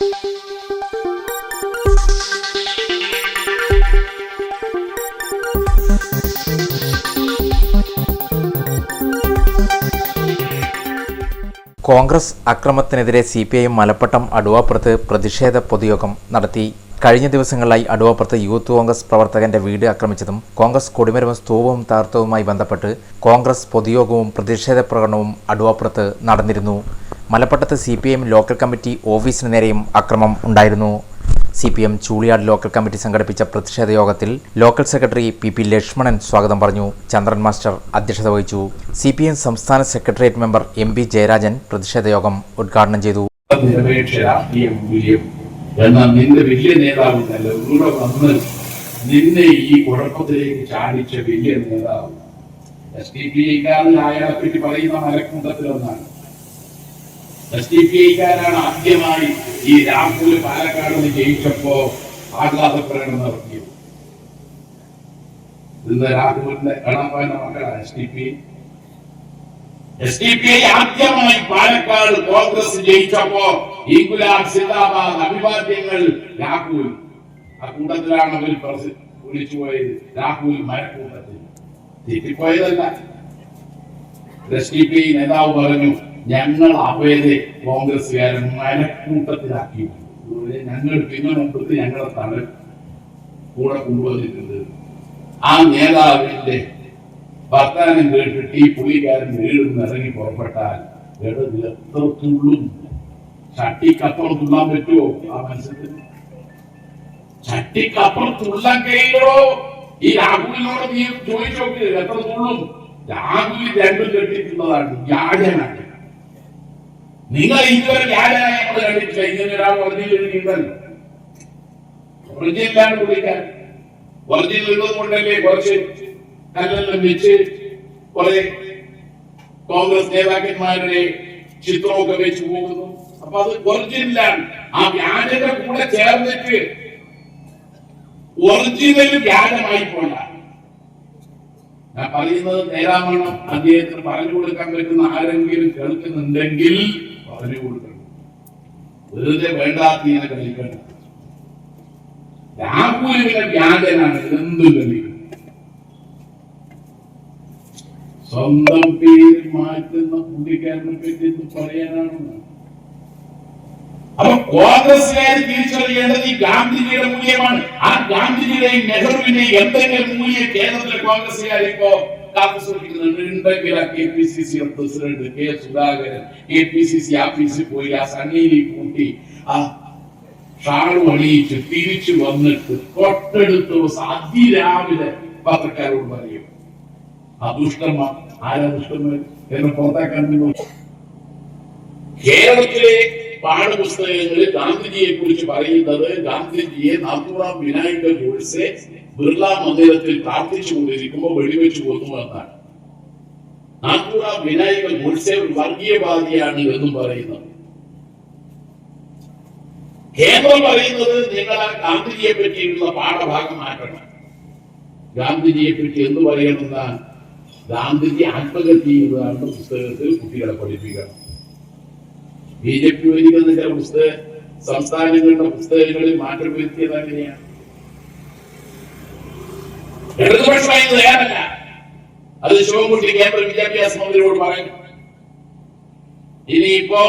കോൺഗ്രസ് അക്രമത്തിനെതിരെ C P I Malappattam അടുവാപ്പുറത്ത് പ്രതിഷേധ പൊതുയോഗം നടത്തി. കഴിഞ്ഞ ദിവസങ്ങളിലായി അടുവാപ്പുറത്ത് യൂത്ത് കോൺഗ്രസ് പ്രവർത്തകന്റെ വീട് ആക്രമിച്ചതും കോൺഗ്രസ് കൊടിമരവും സ്തൂപവും തകർത്തതുമായി ബന്ധപ്പെട്ട് കോൺഗ്രസ് പൊതുയോഗവും പ്രതിഷേധ പ്രകടനവും അടുവാപ്പുറത്ത് നടന്നിരുന്നു. മലപ്പട്ടത്ത് C P M local committee ഓഫീസിന് നേരെയും അക്രമം ഉണ്ടായിരുന്നു. C P M Chooliyad local committee സംഘടിപ്പിച്ച പ്രതിഷേധ യോഗത്തിൽ local secretary P P Lakshmanan സ്വാഗതം പറഞ്ഞു. ചന്ദ്രൻ മാസ്റ്റർ അധ്യക്ഷത വഹിച്ചു. സി പി എം സംസ്ഥാന secretariat member M P Jayarajan പ്രതിഷേധ യോഗം ഉദ്ഘാടനം ചെയ്തു. നിന്നെ ഈ കുഴപ്പത്തിലേക്ക് ചാടിച്ച വലിയ നേതാവ്. എസ് ഡി പി അയാളെ പറ്റി പറയുന്ന മലക്കൂട്ടത്തിലൊന്നാണ് എസ് ഡി പി ആദ്യമായി ഈ രാഹുൽ പാലക്കാട് നിന്ന് ജയിച്ചപ്പോ ആഹ്ലാദ പ്രകടനം നടത്തിയത്. ഇന്ന് രാഹുലിന്റെ കാണാൻ മക്കളാണ് S D P S D P I ആദ്യമായി പാലക്കാട് കോൺഗ്രസ് ജയിച്ചപ്പോ ഈഗുലാബ് സിന്ദാബാദ് അഭിവാദ്യങ്ങൾ രാഹുൽ. ആ കൂട്ടത്തിലാണ് അവർ പ്രസ- വിളിച്ചു പോയത് രാഹുൽ മരക്കൂട്ടത്തിൽ. തെറ്റിപ്പോയതല്ല. എസ് ഡി പി ഐ നേതാവ് പറഞ്ഞു ഞങ്ങൾ അവരെ കോൺഗ്രസ്സുകാരൻ മരക്കൂട്ടത്തിലാക്കി ഞങ്ങൾ പിന്നെ മുമ്പത്ത് ഞങ്ങളെ തല കൂടെ കൊണ്ടുവന്നിട്ടുണ്ട് ആ നേതാവിന്റെ വർത്താനം കേട്ടിട്ട് ഈ പുള്ളിക്കാരൻ നിന്ന് ഇറങ്ങി പുറപ്പെട്ടാൽ ഇടത് എത്രത്തുള്ളും? ചട്ടിക്കപ്പുറം തുള്ളാൻ പറ്റുമോ? ആ മത്സരത്തിൽ. ചട്ടിക്കപ്പുറം തുള്ളാൻ കഴിയുമോ ഈ രാഹുലിനോട് നീ ചോദിച്ചു നോക്ക് എത്ര തുള്ളും രാഹുൽ രണ്ടും കെട്ടിയിട്ടുള്ളതാണ്. വ്യാജനാണ്. നിങ്ങൾ ഇതുവരെ വ്യാജനായ നമ്മൾ കണ്ടിട്ടില്ല. ഇങ്ങനെ ഒരാൾ പറഞ്ഞു കഴിഞ്ഞിട്ടുണ്ടല്ലോ ഒറിജിനലാണ് പുള്ളിക്കാരൻ ഒറിജിനൽ ഉള്ളത് കൊണ്ടല്ലേ കുറച്ച് കല്ലെല്ലാം വെച്ച് കുറെ കോൺഗ്രസ് നേതാക്കന്മാരുടെ ചിത്രമൊക്കെ വെച്ച് പോകുന്നു. അപ്പൊ അത് ഒറിജിനലാണ് ആ വ്യാജന്റെ കൂടെ ചേർന്നിട്ട് ഒറിജിനൽ വ്യാജമായി പോണ്ട. ഞാൻ പറയുന്നത് നേരാമണം അദ്ദേഹത്തിന് പറഞ്ഞു കൊടുക്കാൻ പറ്റുന്ന ആരെങ്കിലും കേൾക്കുന്നുണ്ടെങ്കിൽ പറഞ്ഞു കൊടുക്കണം. വെറുതെ വേണ്ടാത്തീനെ കളിക്കണം രാഹുലിന്റെ വ്യാജനാണ് എന്തും കളിക്കുന്നത് സ്വന്തം പേര് മാറ്റുന്ന പുള്ളിക്കാരനെ പറ്റി എന്ന് പറയാനാണ് അപ്പൊ കോൺഗ്രസ്സുകാർ തിരിച്ചറിയേണ്ടത് ഈ ഗാന്ധിജിയുടെ മൂല്യമാണ്. ആ ഗാന്ധിജിയുടെയും നെഹ്റുവിന്റെയും എന്തെങ്കിലും മൂല്യം കേരളത്തിലെ കോൺഗ്രസ്സുകാർ ഇപ്പോ പ്രസിഡന്റ് പോയി ആ കൂട്ടി ആ ഷാൾ തിരിച്ചു വന്നിട്ട് തൊട്ടടുത്ത ദിവസം അതിരാവിലെ പത്രക്കാരോട് പറയും ആ ആരാ ദുഷ്ടന്മാർ എന്ന് പുറത്താക്കാൻ കേരളത്തിലെ പാഠപുസ്തകങ്ങളിൽ ഗാന്ധിജിയെ കുറിച്ച് പറയുന്നത് ഗാന്ധിജിയെ നാഥുറാം വിനായക ഗോഡ്സെ ബിർള മന്ദിരത്തിൽ പ്രാർത്ഥിച്ചു കൊണ്ടിരിക്കുമ്പോൾ വെടിവെച്ചു കൊന്നു എന്നാണ്. നാഥുറാം വിനായക ഗോഡ്സെ ഒരു വർഗീയവാദിയാണ് എന്നും പറയുന്നത്. കേന്ദ്രം പറയുന്നത് നിങ്ങൾ ഗാന്ധിജിയെ പറ്റിയുള്ള പാഠഭാഗം മാറ്റണം. ഗാന്ധിജിയെ പറ്റി എന്ന് പറയണമെന്ന ഗാന്ധിജി ആത്മഹത്യ ചെയ്തതാണ് പുസ്തകത്തിൽ കുട്ടികളെ പഠിപ്പിക്കണം. ബി ജെ പി ഒരിക്കലും ചില പുസ്തക സംസ്ഥാനങ്ങളുടെ പുസ്തകങ്ങളിൽ മാറ്റം വരുത്തിയത് അങ്ങനെയാണ്. ഇടതുപക്ഷമായി തയ്യാറല്ല. അത് ശിവൻകുട്ടി കേന്ദ്ര വിദ്യാഭ്യാസ മന്ത്രിയോട് പറയുന്നു. ഇനിയിപ്പോ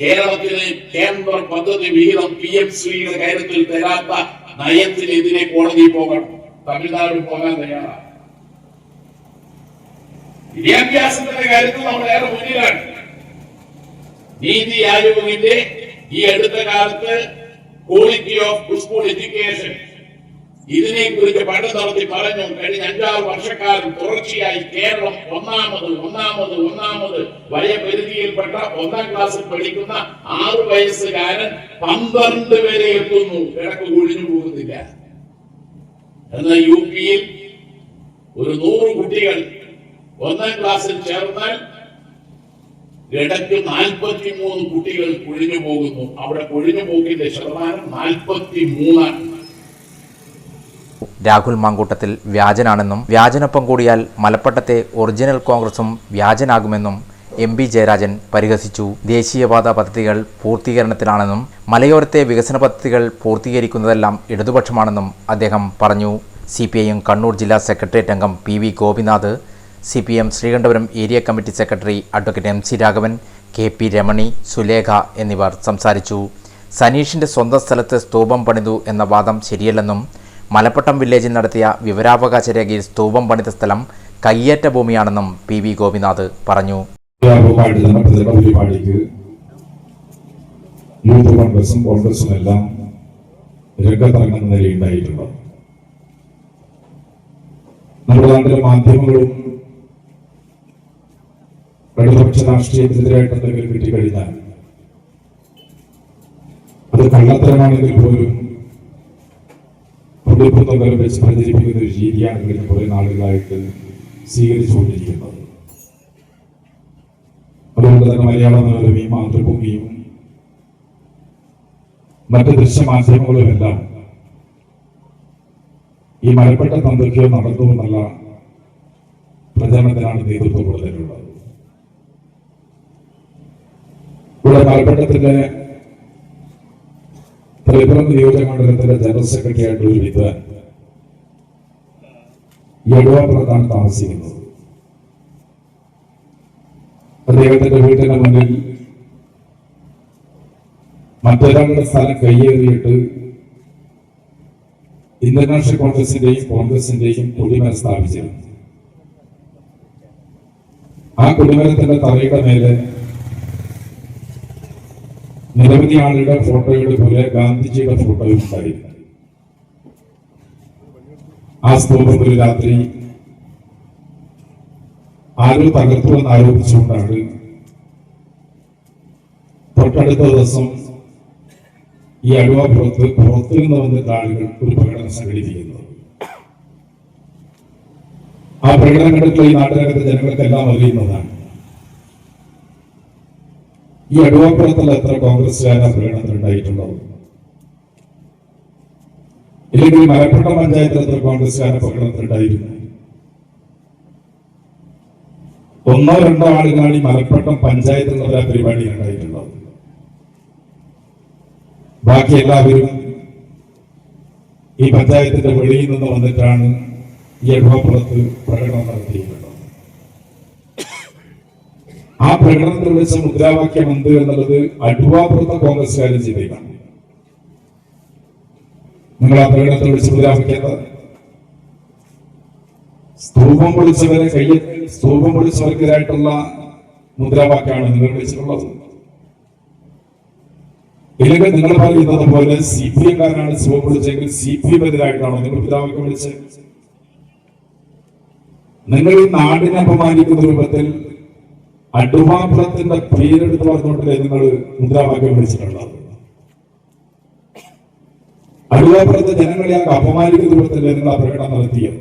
കേരളത്തിലെ കേന്ദ്ര പദ്ധതി വിഹിതം പി എം ശ്രീയുടെ കാര്യത്തിൽ തരാത്ത നയത്തിനെതിരെ കോടതി പോകണം. തമിഴ്നാട് പോകാൻ തയ്യാറാണ്. വിദ്യാഭ്യാസത്തിന്റെ കാര്യത്തിൽ നമ്മൾ ഏറെ മുന്നിലാണ്. നീതി ആയോഗിന്റെ ഈ അടുത്ത കാലത്ത് ക്വാളിറ്റി ഓഫ് സ്കൂൾ എഡ്യൂക്കേഷൻ ഇതിനെ കുറിച്ച് പഠനം നടത്തി പറഞ്ഞു. കഴിഞ്ഞ അഞ്ചാറ് വർഷക്കാലം തുടർച്ചയായി കേരളം ഒന്നാമത് ഒന്നാമത് ഒന്നാമത് വയപരിധിയിൽപ്പെട്ട ഒന്നാം ക്ലാസ്സിൽ പഠിക്കുന്ന ആറു വയസ്സുകാരൻ പന്ത്രണ്ട് വരെ എത്തുന്നു. കിടക്ക് ഒഴിഞ്ഞു പോകുന്നില്ല. എന്നാൽ യു പിയിൽ ഒരു നൂറ് കുട്ടികൾ ഒന്നാം ക്ലാസ്സിൽ ചേർന്നാൽ ഇടയ്ക്ക് നാൽപ്പത്തി മൂന്ന് കുട്ടികൾ കൊഴിഞ്ഞു പോകുന്നു. അവിടെ കൊഴിഞ്ഞു പോക്കിന്റെ ശതമാനം നാൽപ്പത്തി മൂന്നാണ് രാഹുൽ മാങ്കൂട്ടത്തിൽ വ്യാജനാണെന്നും വ്യാജനൊപ്പം കൂടിയാൽ മലപ്പട്ടത്തെ ഒറിജിനൽ കോൺഗ്രസും വ്യാജനാകുമെന്നും എം പി ജയരാജൻ പരിഹസിച്ചു. ദേശീയപാത പദ്ധതികൾ പൂർത്തീകരണത്തിലാണെന്നും മലയോരത്തെ വികസന പദ്ധതികൾ പൂർത്തീകരിക്കുന്നതെല്ലാം ഇടതുപക്ഷമാണെന്നും അദ്ദേഹം പറഞ്ഞു. സി കണ്ണൂർ ജില്ലാ സെക്രട്ടേറിയറ്റ് അംഗം P V Gopinath C P M Sreekandapuram area committee secretary advocate M C Raghavan K P Ramani Sulekha എന്നിവർ സംസാരിച്ചു. സനീഷിന്റെ സ്വന്തം സ്ഥലത്ത് സ്തൂപം പണിതു എന്ന വാദം ശരിയല്ലെന്നും മലപ്പട്ടം വില്ലേജിൽ നടത്തിയ വിവരാവകാശ രേഖയിൽ സ്തൂപം പണിത സ്ഥലം കയ്യേറ്റ ഭൂമിയാണെന്നും പി വി ഗോപിനാഥ് പറഞ്ഞു. യൂത്ത് കോൺഗ്രസും കോൺഗ്രസും എല്ലാം രംഗത്തിറങ്ങുന്ന നിലയുണ്ടായിട്ടുണ്ട് നമ്മുടെ നാട്ടിലെ മാധ്യമങ്ങളും ഇടതുപക്ഷ രാഷ്ട്രീയത്തിനെതിരായിട്ട് എന്തെങ്കിലും കിട്ടിക്കഴിഞ്ഞാൽ അത് കള്ളത്തരമാണെങ്കിൽ പോലും പുള്ളിപ്പുത്തം വെച്ച് പ്രചരിപ്പിക്കുന്ന ഒരു രീതിയാണ് കഴിഞ്ഞ കുറെ നാളുകളായിട്ട് സ്വീകരിച്ചുകൊണ്ടിരിക്കുന്നത്. അതുകൊണ്ട് തന്നെ മലയാള മനോരമയും മാതൃഭൂമിയും മറ്റ് ദൃശ്യമാധ്യമങ്ങളുമെല്ലാം ഈ മരപ്പെട്ട തന്ത്രിക്കോ നടന്നു എന്നുള്ള പ്രചരണത്തിനാണ് നേതൃത്വം കൊടുത്തിട്ടുള്ളത്. ഇവിടെ പാൽപ്പട്ടത്തിലെ ത്രിപുരം നിയോജക മണ്ഡലത്തിലെ ജനറൽ സെക്രട്ടറി ആയിട്ടുള്ള ഒരു വിദ്വാൻ യടുവാപ്പുറത്താണ് താമസിക്കുന്നത് അദ്ദേഹത്തിന്റെ വീട്ടിന് മുന്നിൽ മറ്റൊരാളുടെ സ്ഥലം കയ്യേറിയിട്ട് ഇന്റർനാഷണൽ കോൺഗ്രസിന്റെയും കോൺഗ്രസിന്റെയും കുടിമര സ്ഥാപിച്ചിരുന്നു. ആ കൊടിമരത്തിന്റെ തറയുടെ മേലെ നിരവധി ആളുടെ ഫോട്ടോയുടെ പോലെ ഗാന്ധിജിയുടെ ഫോട്ടോയും ഉണ്ടായിരുന്നു ആ സ്തൂപം ഒരു രാത്രി ആരോ തകർത്തു എന്ന് ആരോപിച്ചുകൊണ്ടാണ് തൊട്ടടുത്ത ദിവസം ഈ അഴുവാപുറത്ത് പുറത്തു നിന്ന് വന്നിട്ട് ആളുകൾ ഒരു പ്രകടനം സംഘടിപ്പിക്കുന്നത്. ആ പ്രകടനം കണ്ടിട്ടുള്ള ഈ നാട്ടുകാരത്തെ ജനങ്ങൾക്കെല്ലാം അറിയുന്നതാണ്. ഈ അടുവാപ്പുറത്തിൽ എത്ര കോൺഗ്രസ്സുകാരാ പ്രകടനത്തിൽ ഉണ്ടായിട്ടുണ്ടാവും ഇല്ലെങ്കിൽ മലപ്പുറം പഞ്ചായത്തിൽ എത്ര കോൺഗ്രസ്സുകാരെ പ്രകടനത്തിൽ ഉണ്ടായിരുന്നു? ഒന്നോ രണ്ടോ ആളുകളാണ് ഈ മലപ്പുറം പഞ്ചായത്തിൽ എന്നുള്ള പരിപാടി ഉണ്ടായിട്ടുള്ളത്. ബാക്കി എല്ലാവരും ഈ പഞ്ചായത്തിന്റെ വെളിയിൽ നിന്ന് വന്നിട്ടാണ് ഈ അടുവാപ്പുറത്ത് പ്രകടനം ആ പ്രകടനത്തിൽ വെച്ച മുദ്രാവാക്യം എന്ത് എന്നുള്ളത് അടുവാപ്പുറത്തെ കോൺഗ്രസ്സുകാരും ചെയ്തേക്കാണ് നിങ്ങൾ ആ പ്രകടനത്തിൽ വെച്ച് മുദ്രാവാക്യം സ്തൂപം പൊളിച്ചവരെ കയ്യിൽ സ്തൂപം പൊളിച്ചവർക്കെതിരായിട്ടുള്ള മുദ്രാവാക്യമാണ് നിങ്ങൾ വിളിച്ചിട്ടുള്ളത് ഇല്ലെങ്കിൽ നിങ്ങൾ പറയുന്നത് പോലെ സി പി എംകാരനാണ് സ്തൂപം പൊളിച്ചെങ്കിൽ സി പി എമ്മിനെതിരായിട്ടാണോ നിങ്ങൾ മുദ്രാവാക്യം വിളിച്ചത്? നിങ്ങൾ ഈ നാടിനെ അപമാനിക്കുന്ന രൂപത്തിൽ അടുവാപ്പുറത്തിന്റെ പേരെടുത്ത് പറഞ്ഞുകൊണ്ടല്ലേ നിങ്ങൾ മുദ്രാവാക്യം വിളിച്ചിട്ടുള്ളത്. അടുവാപുറത്തെ ജനങ്ങളെ അങ്ങ് അപമാനിക്കുന്ന രൂപത്തിലല്ലേ നിങ്ങൾ ആ പ്രകടനം നടത്തിയത്.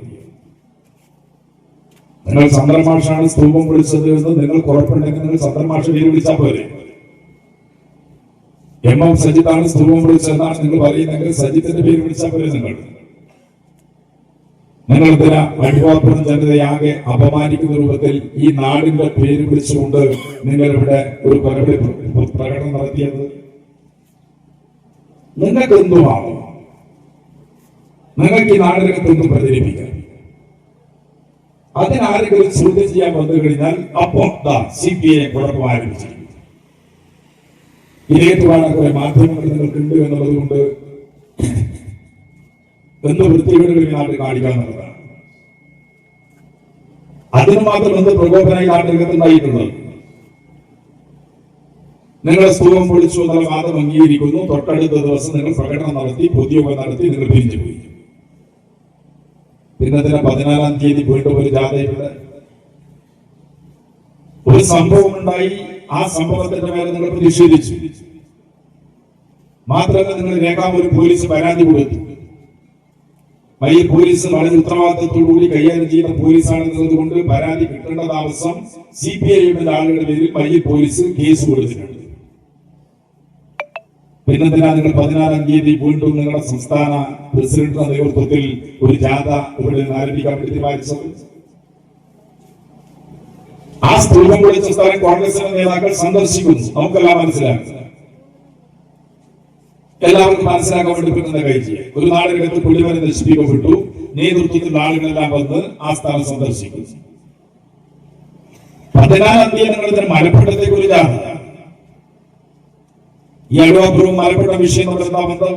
നിങ്ങൾ സന്ദർമാഷാണ് സ്തൂപം വിളിച്ചത് എന്ന് നിങ്ങൾ ഉറപ്പുണ്ടെങ്കിൽ നിങ്ങൾ സന്ദർമാഷ പേര് വിളിച്ചാൽ പോരെ. എം എം സജിത്താണ് സ്തൂപം വിളിച്ചതെന്നാണ് നിങ്ങൾ പറയുന്നെങ്കിൽ സജിത്തിന്റെ പേര് വിളിച്ചാൽ പോരെ നിങ്ങൾ. നിങ്ങൾ എന്തിനാ അടിവാപ്പുറം ജനതയാകെ അപമാനിക്കുന്ന രൂപത്തിൽ ഈ നാടിന്റെ പേര് വിളിച്ചുകൊണ്ട് നിങ്ങൾ ഇവിടെ ഒരു പരമ്പര പ്രകടനം നടത്തിയത്? നിങ്ങൾക്ക് എന്തുമാണ് നിങ്ങൾക്ക് ഈ നാടിനകത്ത് എന്തും പ്രചരിപ്പിക്കാം. അതിനാരെങ്കിലും ചോദ്യം ചെയ്യാൻ വന്നു കഴിഞ്ഞാൽ അപ്പോ സി പി ഐ കുഴപ്പം ആരംഭിച്ചിരിക്കും ഇതേറ്റുവാണ് കുറെ മാധ്യമങ്ങൾ നിങ്ങൾക്കുണ്ട് എന്നുള്ളത് കൊണ്ട് എന്ത് നാട്ടിൽ കാണിക്കുക എന്നുള്ളതാണ്. അതിന് മാത്രം എന്ത് പ്രകോപനമായി നാട്ടിനകത്ത് നിങ്ങളെ സ്തൂപം പൊളിച്ചു എന്നുള്ള വാദം അംഗീകരിക്കുന്നു. തൊട്ടടുത്ത ദിവസം നിങ്ങൾ പ്രകടനം നടത്തി പൊതുയോഗം നടത്തി നിങ്ങൾ പിരിഞ്ഞു പോയി. പിന്നെ തന്നെ പതിനാലാം തീയതി പോയിട്ട് ഒരു ജാഥയുടെ ഒരു സംഭവം ഉണ്ടായി. ആ സംഭവത്തിന്റെ മേലെ നിങ്ങൾ പ്രതിഷേധിച്ചു. മാത്രമല്ല നിങ്ങൾ രേഖാമൂലം പോലീസ് പരാതി കൊടുത്തു. വലിയ പോലീസ് വളരെ ഉത്തരവാദിത്തത്തോടുകൂടി കൈകാര്യം ചെയ്യുന്ന പോലീസാണെന്നത് കൊണ്ട് പരാതി കിട്ടേണ്ട താമസം സി പി ഐ എമ്മിന്റെ ആളുകളുടെ പേരിൽ വലിയ പോലീസ് കേസ് കൊടുത്തിട്ടുണ്ട്. പിന്നെന്തിനാ നിങ്ങൾ പതിനാറാം തീയതി വീണ്ടും നിങ്ങളുടെ സംസ്ഥാന പ്രസിഡന്റിന്റെ നേതൃത്വത്തിൽ ഒരു ജാഥ ഇവിടെ നിന്ന് ആരംഭിക്കാൻ തീരുമാനിച്ചത്? ആ സ്തൂപം കൂടി സംസ്ഥാന കോൺഗ്രസിന്റെ നേതാക്കൾ സന്ദർശിക്കുന്നു. നമുക്കെല്ലാം മനസ്സിലാകും. എല്ലാവർക്കും മനസ്സിലാക്കാൻ വേണ്ടി പറ്റുന്ന കാര്യം ഒരു നാടിനകത്ത് പുള്ളിവരെ നശിപ്പിക്കപ്പെട്ടു. നേതൃത്വത്തിൽ ആളുകളെല്ലാം വന്ന് ആ സ്ഥലം സന്ദർശിക്കും. പതിനാലാം തീയതി മലപ്പുറത്തെ കുറിച്ചാണ് ഈ അടുവാപ്പുറവും മലപ്പുറ വിഷയം തമ്മിൽ എന്താ ബന്ധം?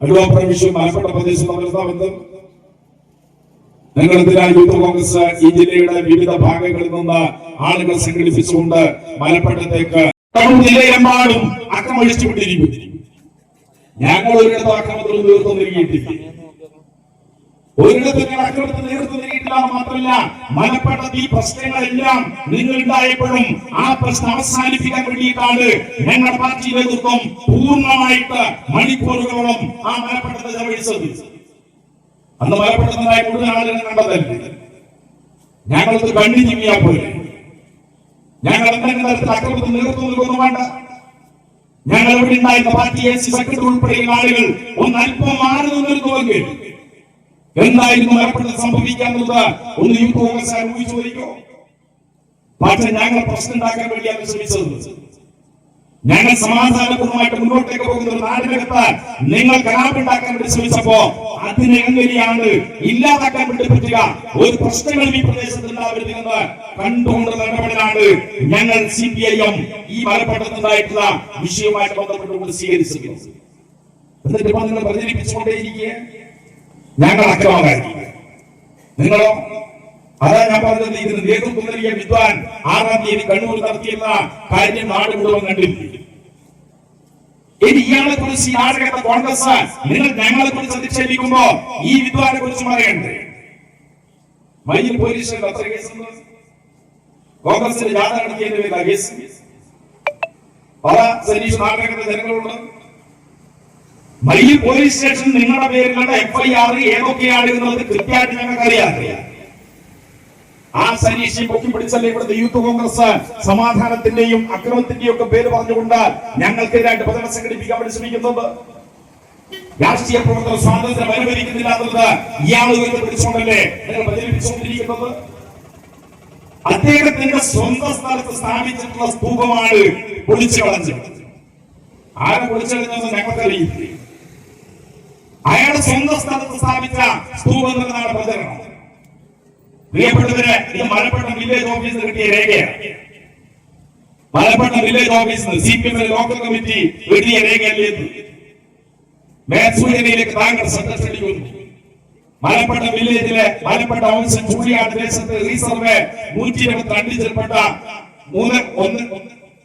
അടുവാപ്പുറം വിഷയം മലപ്പുറ പ്രദേശം തമ്മിൽ എന്താ ബന്ധം? നിങ്ങൾ എന്തിനാ യൂത്ത് കോൺഗ്രസ് ഈ ജില്ലയുടെ വിവിധ ഭാഗങ്ങളിൽ നിന്ന് ആളുകൾ സംഘടിപ്പിച്ചുകൊണ്ട് മലപ്പുറത്തേക്ക്? കണ്ണൂർ ജില്ലയിലെമ്പാടും അക്രമഴിച്ചു വിട്ടിരിക്കുന്നു ഞങ്ങൾ ഒരിടത്ത് അക്രമത്തിൽ നേതൃത്വം നൽകിയിട്ടില്ല ഒരിടത്ത് ഞങ്ങൾ അക്രമത്തിൽ നേതൃത്വം നൽകിയിട്ടില്ല മാത്രമല്ല മലപ്പെട്ട ഈ പ്രശ്നങ്ങളെല്ലാം നിങ്ങൾ ഉണ്ടായപ്പോഴും ആ പ്രശ്നം അവസാനിപ്പിക്കാൻ വേണ്ടിയിട്ടാണ് ഞങ്ങളുടെ പാർട്ടി നേതൃത്വം പൂർണമായിട്ട് മണിക്കൂറുകളോളം ആ മലപ്പെട്ടത് ചെലവഴിച്ചത്. അന്ന് മലപ്പെട്ടതായ കൂടുതൽ ആളുകൾ കണ്ടതല്ലേ? ഞങ്ങൾക്ക് കണ്ണി ചിമ്മിയാ പോലെ ഞങ്ങൾ എന്തെങ്കിലും തരത്തിൽ അക്രമത്തിൽ നേതൃത്വം നൽകുന്നു വേണ്ട. ഞങ്ങൾ ഇവിടെ ഉണ്ടായിരുന്ന പാർട്ടിയെ സെക്രട്ടറി ഉൾപ്പെടെയുള്ള ആളുകൾ ഒന്ന് അല്പം മാറി നിന്നിരുന്നുവെങ്കിൽ എന്തായിരുന്നു മലപ്പുറത്ത് സംഭവിക്കാന്നുള്ളത് ഒന്ന് യൂത്ത് കോൺഗ്രസ് ഊഹിച്ചു ചോദിക്കോ പക്ഷെ ഞങ്ങൾ പ്രശ്നം ഉണ്ടാക്കാൻ വേണ്ടിയാണ് ശ്രമിച്ചത്. ഞങ്ങൾ സമാധാനപൂർവമായിട്ട് മുന്നോട്ടേക്ക് പോകുന്ന ഒരു നാടിനകത്ത് നിങ്ങൾ കലാപുണ്ടാക്കാൻ വേണ്ടി ശ്രമിച്ചപ്പോ അതിനെ എങ്ങനെയാണ് ഇല്ലാതാക്കാൻ വേണ്ടി പറ്റുക ഒരു പ്രശ്നങ്ങളും ഈ പ്രദേശത്ത് ഉണ്ടാവരുതെന്ന് കണ്ടുകൊണ്ടുള്ള ഇടപെടലാണ് ഞങ്ങൾ സി പി ഐ എം ഈ മലപ്പുറത്തുണ്ടായിട്ടുള്ള വിഷയവുമായിട്ട് ബന്ധപ്പെട്ടുകൊണ്ട് സ്വീകരിച്ചിരിക്കുന്നത്. എന്നിട്ട് നിങ്ങൾ പ്രചരിപ്പിച്ചുകൊണ്ടേയിരിക്കുക ഞങ്ങൾ അക്രമകാരി നിങ്ങളോ അതാ ഞാൻ പറഞ്ഞത് ഇതിന് നേതൃത്വം നൽകിയ വിദ്വാൻ ആറാം തീയതി കണ്ണൂർ നടത്തിയെന്ന കാര്യം നാട് മുഴുവൻ കണ്ടില്ല ഇനി ഇയാളെ കുറിച്ച് ഈ നാടകത്തെ കോൺഗ്രസ് നിങ്ങൾ ഞങ്ങളെ കുറിച്ച് അധിക്ഷേപിക്കുമ്പോ ഈ വിദ്വാനെ കുറിച്ച് പറയണ്ടേ മയ്യിൽ പോലീസ് എത്ര കേസുണ്ട് കോൺഗ്രസിന്റെ ജാഥ നടത്തിയതിന്റെ പേരിലാ കേസ്. പല സനീഷ് നാടകത്തെ ജനങ്ങളുണ്ട്? പോലീസ് സ്റ്റേഷൻ നിങ്ങളുടെ പേരിലുള്ള എഫ്ഐആർ ഏതൊക്കെയാണ് എന്നുള്ളത് കൃത്യമായിട്ട് ഞങ്ങൾക്ക് അറിയാം സരീഷി പൊക്കി പിടിച്ചല്ലേ ഇവിടുത്തെ യൂത്ത് കോൺഗ്രസ്? സമാധാനത്തിന്റെയും അക്രമത്തിന്റെയും ഒക്കെ പേര് പറഞ്ഞുകൊണ്ട് ഞങ്ങൾക്കെതിരായിട്ട് പ്രചരണം സംഘടിപ്പിക്കാൻ വേണ്ടി ശ്രമിക്കുന്നത് രാഷ്ട്രീയ പ്രവർത്തന സ്വാതന്ത്ര്യം അനുവദിക്കുന്നില്ല എന്നുള്ളത് ഇയാളുകൾ പിടിച്ചുകൊണ്ടല്ലേ നിങ്ങൾ പ്രചരിപ്പിച്ചുകൊണ്ടിരിക്കുന്നത്? അദ്ദേഹത്തിന്റെ സ്വന്തം സ്ഥലത്ത് സ്ഥാപിച്ചിട്ടുള്ള സ്തൂപമാണ് പൊളിച്ചു കളഞ്ഞത്. ആരെ പൊളിച്ചു ഞങ്ങൾക്കറിയില്ല. അയാളുടെ സ്വന്തം സ്ഥലത്ത് സ്ഥാപിച്ച സ്തൂപം എന്നതാണ് പ്രചരണം. പ്രിയപ്പെട്ടവര് ഇത് മലപ്പട്ടം വില്ലേജ് ഓഫീസിൽ കിട്ടിയ രേഖയാണ്. മലപ്പട്ടം വില്ലേജ് ഓഫീസിൽ സി പി എമ്മിന്റെ ലോക്കൽ കമ്മിറ്റി എഴുതിയ രേഖയല്ലേ മേൽസൂചനയിലേക്ക് താങ്കൾ സന്ദർശിക്കുന്നു മലപ്പട്ടം വില്ലേജിലെ മലപ്പട്ട ഹൗസ് ചൂടിയാട് ദേശത്ത് റീസർവേ നൂറ്റി ഇരുപത്തി രണ്ടിൽപ്പെട്ട മൂന്ന് ഒന്ന്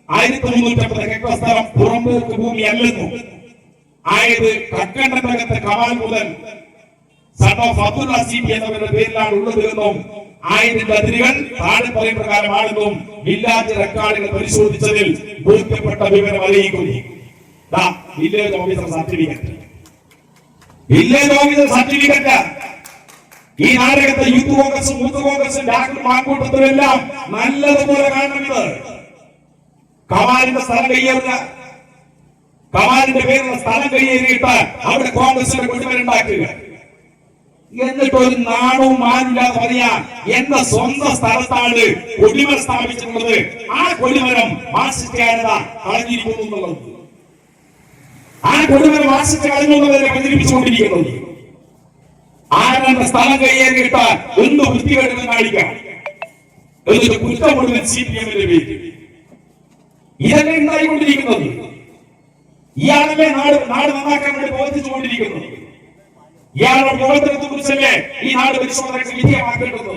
ആയിരത്തി മുന്നൂറ്റമ്പത് ഹെക്ടർ സ്ഥലം പുറമ്പോക്ക് ഭൂമി അല്ലെന്നും ആയത് കക്കണ്ടനകത്തെ കവാൽ മുതൽ സൺ ഓഫ് അബ്ദുൽ അസീബ് എന്നവരുടെ പേരിലാണ് ഉള്ളത് എന്നും ആയതിന്റെ അതിരുകൾ താഴെ പറയും പ്രകാരമാണെന്നും വില്ലേജ് റെക്കോർഡുകൾ പരിശോധിച്ചതിൽ ബോധ്യപ്പെട്ട വിവരം അറിയിക്കുന്നു. Village officer certificate. Village officer certificate. ഈ നാടകത്തെ യൂത്ത് കോൺഗ്രസും യൂത്ത് കോൺഗ്രസും രാഹുൽ മാങ്കൂട്ടത്തിലും എല്ലാം നല്ലതുപോലെ കാണണം ഇത്. കമാലിന്റെ സ്ഥലം കയ്യേറുക. കമാലിന്റെ പേരുള്ള സ്ഥലം കയ്യേറിയിട്ട് അവിടെ കോൺഗ്രസിന്റെ കൊണ്ടുവരുണ്ടാക്കുക എന്നിട്ട് ഒരു നാണവും മാനില്ലാതെ പറയാ എന്റെ സ്വന്തം സ്ഥലത്താണ് കൊടിമരം സ്ഥാപിച്ചിട്ടുള്ളത്. ആ കൊടിമരം മാർസിസ്റ്റുകാരത കളഞ്ഞിരിക്കുന്നു എന്നുള്ളത്. ആ കൊടിമരം മാർസിസ്റ്റ് കളഞ്ഞു എന്നുള്ളതിനെ പ്രചരിപ്പിച്ചുകൊണ്ടിരിക്കുന്നത്. ആരുടെ സ്ഥലം കൈയേറി കിട്ടാൻ ഒന്ന് വൃത്തികേടുകൾ കാണിക്കാം. എന്നിട്ട് കുറ്റം മുഴുവൻ സി പി എമ്മിന്റെ പേര് ഇതല്ലേ ഉണ്ടായിക്കൊണ്ടിരിക്കുന്നത്? ഇയാളല്ലേ നാട് നാട് നന്നാക്കാൻ വേണ്ടി പ്രവർത്തിച്ചുകൊണ്ടിരിക്കുന്നത്? ಯಾರ ಪವಿತ್ರ ದುರ್ಗಸಭೆ ಈ ನಾಡು ಪರಿಶೋಧನಾ ಸಮಿತಿ ಹಾಕಿರುವುದು